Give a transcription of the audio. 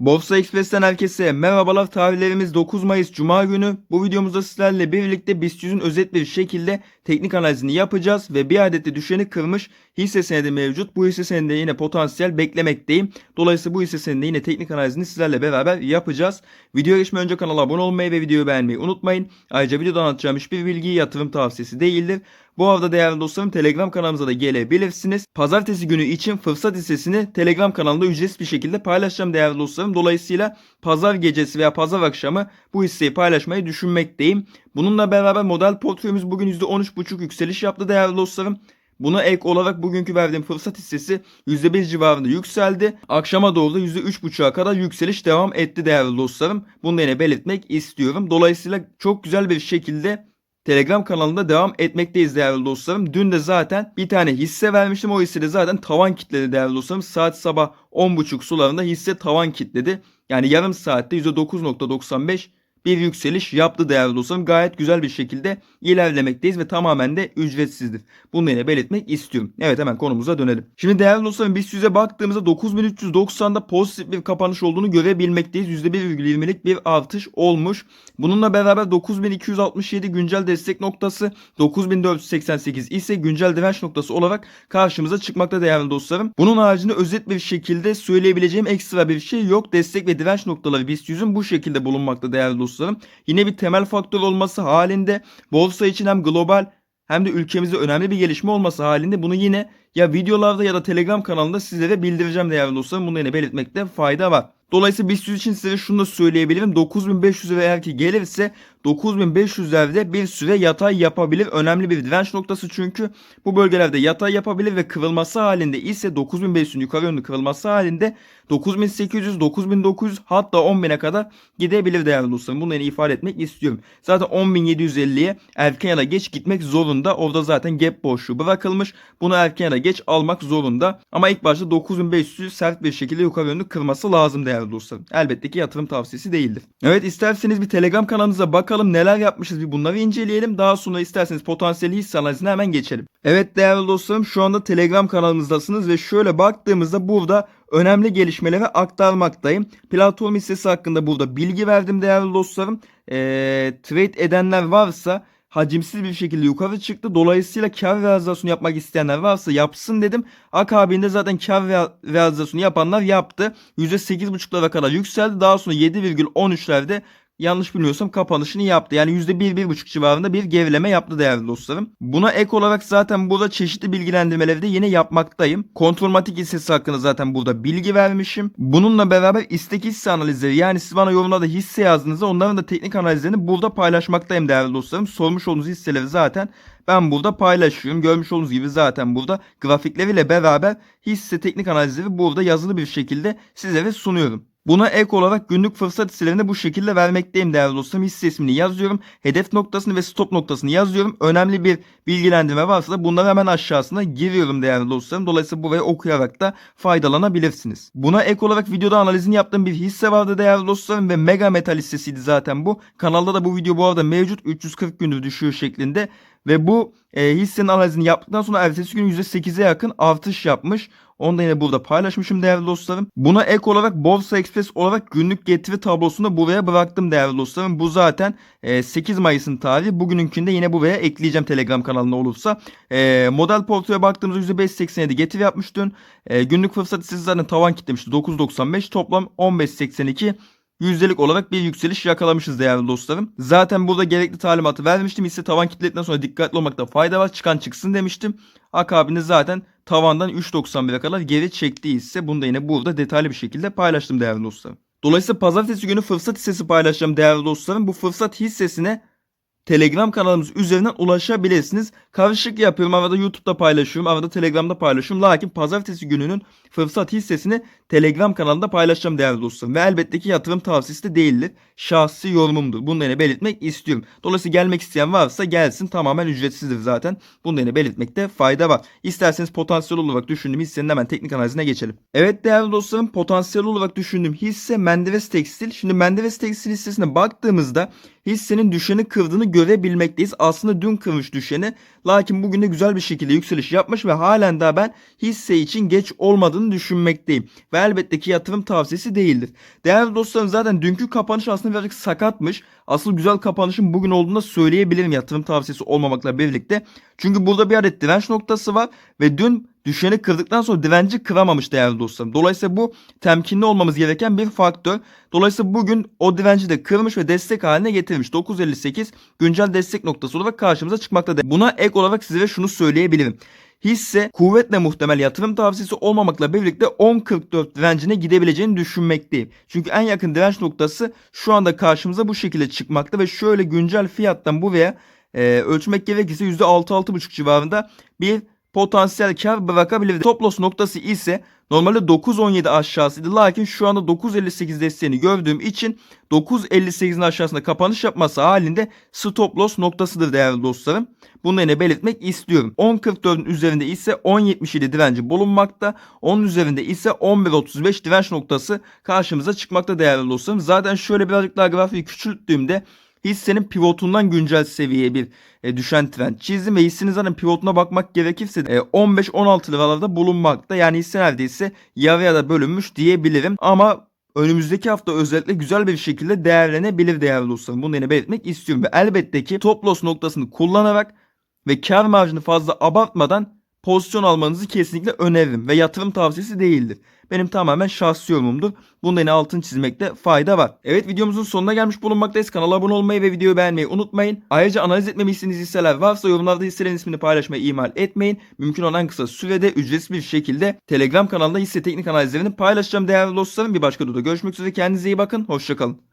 Borsa Express'ten herkese merhabalar. Tarihlerimiz 9 Mayıs Cuma günü. Bu videomuzda sizlerle birlikte BIST 100'ün özet bir şekilde teknik analizini yapacağız ve bir adet de düşeni kırmış hisse senedi mevcut. Bu hisse senedinde yine potansiyel beklemekteyim. Dolayısıyla bu hisse senedinde yine teknik analizini sizlerle beraber yapacağız. Videoya geçmeden önce kanala abone olmayı ve videoyu beğenmeyi unutmayın. Ayrıca videoda anlatacağım hiçbir bilgi yatırım tavsiyesi değildir. Bu hafta değerli dostlarım Telegram kanalımıza da gelebilirsiniz. Pazartesi günü için fırsat hissesini Telegram kanalında ücretsiz bir şekilde paylaşacağım değerli dostlarım. Dolayısıyla pazar gecesi veya pazar akşamı bu hisseyi paylaşmayı düşünmekteyim. Bununla beraber model portföyümüz bugün %13,5 yükseliş yaptı değerli dostlarım. Buna ek olarak bugünkü verdiğim fırsat hissesi %1 civarında yükseldi. Akşama doğru da %3,5'a kadar yükseliş devam etti değerli dostlarım. Bunu yine belirtmek istiyorum. Dolayısıyla çok güzel bir şekilde Telegram kanalında devam etmekteyiz değerli dostlarım. Dün de zaten bir tane hisse vermiştim. O hisse de zaten tavan kitledi değerli dostlarım. Saat sabah 10.30 sularında hisse tavan kitledi. Yani yarım saatte %9.95 bir yükseliş yaptı değerli dostlarım. Gayet güzel bir şekilde ilerlemekteyiz ve tamamen de ücretsizdir. Bunu yine belirtmek istiyorum. Evet hemen konumuza dönelim. Şimdi değerli dostlarım BIST 100'e baktığımızda 9390'da pozitif bir kapanış olduğunu görebilmekteyiz. %1,20'lik bir artış olmuş. Bununla beraber 9267 güncel destek noktası 9488 ise güncel direnç noktası olarak karşımıza çıkmakta değerli dostlarım. Bunun haricinde özet bir şekilde söyleyebileceğim ekstra bir şey yok. Destek ve direnç noktaları BIST 100'ün bu şekilde bulunmakta değerli dostlarım. Yine bir temel faktör olması halinde borsa için hem global hem de ülkemizde önemli bir gelişme olması halinde bunu yine ya videolarda ya da Telegram kanalında sizlere bildireceğim değerli dostlarım. Bunu yine belirtmekte fayda var. Dolayısıyla BIST 100 için size şunu da söyleyebilirim. 9500 ve eğer ki gelirse 9500'lerde bir süre yatay yapabilir. Önemli bir direnç noktası çünkü bu bölgelerde yatay yapabilir ve kırılması halinde ise 9500'ün yukarı yönlü kırılması halinde 9800, 9900 hatta 10.000'e kadar gidebilir değerli dostlarım. Bunu yine ifade etmek istiyorum. Zaten 10.750'ye erken ya da geç gitmek zorunda. Orada zaten gap boşluğu bırakılmış. Bunu erken ya da geç almak zorunda. Ama ilk başta 9500'ü sert bir şekilde yukarı yönlü kırması lazım değerli dostlarım. Elbette ki yatırım tavsiyesi değildir. Evet isterseniz bir Telegram kanalımıza bakalım neler yapmışız bir bunları inceleyelim. Daha sonra isterseniz potansiyel hisse analizine hemen geçelim. Evet değerli dostlarım şu anda Telegram kanalımızdasınız ve şöyle baktığımızda burada önemli gelişmeleri aktarmaktayım. Platform hissesi hakkında burada bilgi verdim değerli dostlarım. Ee, trade edenler varsa hacimsiz bir şekilde yukarı çıktı. Dolayısıyla kar realizasyonu yapmak isteyenler varsa yapsın dedim. Akabinde zaten kar realizasyonu yapanlar yaptı. %8.5'lara kadar yükseldi. Daha sonra 7,13'lerde yanlış bilmiyorsam kapanışını yaptı. Yani %1-1,5 civarında bir gerileme yaptı değerli dostlarım. Buna ek olarak zaten burada çeşitli bilgilendirmeleri de yine yapmaktayım. Kontrolmatik hissesi hakkında zaten burada bilgi vermişim. Bununla beraber istek hisse analizleri yani siz bana yorumlarda hisse yazdığınızda onların da teknik analizlerini burada paylaşmaktayım değerli dostlarım. Sormuş olduğunuz hisseleri zaten ben burada paylaşıyorum. Görmüş olduğunuz gibi zaten burada grafikleriyle beraber hisse teknik analizleri burada yazılı bir şekilde sizlere sunuyorum. Buna ek olarak günlük fırsat hisselerini bu şekilde vermekteyim değerli dostlarım. Hisse ismini yazıyorum. Hedef noktasını ve stop noktasını yazıyorum. Önemli bir bilgilendirme varsa da bunları hemen aşağısına giriyorum değerli dostlarım. Dolayısıyla burayı okuyarak da faydalanabilirsiniz. Buna ek olarak videoda analizini yaptığım bir hisse vardı değerli dostlarım ve Mega Metal hissesiydi zaten bu. Kanalda da bu video bu arada mevcut 340 gündür düşüyor şeklinde. Ve bu e, hissenin analizini yaptıktan sonra ertesi gün %8'e yakın artış yapmış. Onu da yine burada paylaşmışım değerli dostlarım. Buna ek olarak Borsa Express olarak günlük getiri tablosunu buraya bıraktım değerli dostlarım. Bu zaten e, 8 Mayıs'ın tarihi. Bugününkünde yine buraya ekleyeceğim Telegram kanalına olursa. E, model portföye baktığımızda %5.87 getiri yapmış dün. E, günlük fırsat zaten tavan kitlemişti. 9.95 toplam 15.82 yüzdelik olarak bir yükseliş yakalamışız değerli dostlarım. Zaten burada gerekli talimatı vermiştim. Hisse tavan kitledikten sonra dikkatli olmakta fayda var. Çıkan çıksın demiştim. Akabinde zaten tavandan 3.91'e kadar geri çektiği ise bunu da yine burada detaylı bir şekilde paylaştım değerli dostlarım. Dolayısıyla pazartesi günü fırsat hissesi paylaşacağım değerli dostlarım. Bu fırsat hissesine Telegram kanalımız üzerinden ulaşabilirsiniz. Karışık yapıyorum. Arada YouTube'da paylaşıyorum. Arada Telegram'da paylaşıyorum. Lakin pazartesi gününün fırsat hissesini Telegram kanalında paylaşacağım değerli dostlarım. Ve elbette ki yatırım tavsiyesi de değildir. Şahsi yorumumdur. Bunu da belirtmek istiyorum. Dolayısıyla gelmek isteyen varsa gelsin. Tamamen ücretsizdir zaten. Bunu da belirtmekte fayda var. İsterseniz potansiyel olarak düşündüğüm hissenin hemen teknik analizine geçelim. Evet değerli dostlarım potansiyel olarak düşündüğüm hisse Menderes Tekstil. Şimdi Menderes Tekstil hissesine baktığımızda hissenin düşeni kırdığını görebilmekteyiz. Aslında dün kırmış düşeni lakin bugün de güzel bir şekilde yükseliş yapmış ve halen daha ben hisse için geç olmadığını düşünmekteyim. Ve elbette ki yatırım tavsiyesi değildir. Değerli dostlarım zaten dünkü kapanış aslında birazcık sakatmış. Asıl güzel kapanışın bugün olduğunu söyleyebilirim yatırım tavsiyesi olmamakla birlikte. Çünkü burada bir adet direnç noktası var ve dün düşeni kırdıktan sonra direnci kıramamış değerli dostlarım. Dolayısıyla bu temkinli olmamız gereken bir faktör. Dolayısıyla bugün o direnci de kırmış ve destek haline getirmiş. 9.58 güncel destek noktası olarak karşımıza çıkmakta. Buna ek olarak size şunu söyleyebilirim. Hisse kuvvetle muhtemel yatırım tavsiyesi olmamakla birlikte 10.44 direncine gidebileceğini düşünmekteyim. Çünkü en yakın direnç noktası şu anda karşımıza bu şekilde çıkmakta ve şöyle güncel fiyattan buraya e, ölçmek gerekirse %6-6.5 civarında bir potansiyel kar bırakabilir. Stop loss noktası ise normalde 9.17 aşağısıydı. Lakin şu anda 9.58 desteğini gördüğüm için 9.58'in aşağısında kapanış yapması halinde stop loss noktasıdır değerli dostlarım. Bunu yine belirtmek istiyorum. 10.44'ün üzerinde ise 10.77 direnci bulunmakta. Onun üzerinde ise 11.35 direnç noktası karşımıza çıkmakta değerli dostlarım. Zaten şöyle birazcık daha grafiği küçülttüğümde hissenin pivotundan güncel seviyeye bir e, düşen trend çizdim ve hissenin zaten pivotuna bakmak gerekirse e, 15-16 liralarda bulunmakta. Yani hisse neredeyse yarıya da bölünmüş diyebilirim ama önümüzdeki hafta özellikle güzel bir şekilde değerlenebilir değerli dostlarım. Bunu yine belirtmek istiyorum ve elbette ki top loss noktasını kullanarak ve kar marjını fazla abartmadan pozisyon almanızı kesinlikle öneririm ve yatırım tavsiyesi değildir. Benim tamamen şahsi yorumumdur. Bunda yine altın çizmekte fayda var. Evet videomuzun sonuna gelmiş bulunmaktayız. Kanala abone olmayı ve videoyu beğenmeyi unutmayın. Ayrıca analiz etmemi istediğiniz hisseler varsa yorumlarda hisselerin ismini paylaşmayı ihmal etmeyin. Mümkün olan kısa sürede ücretsiz bir şekilde Telegram kanalında hisse teknik analizlerini paylaşacağım değerli dostlarım. Bir başka videoda görüşmek üzere. Kendinize iyi bakın. Hoşçakalın.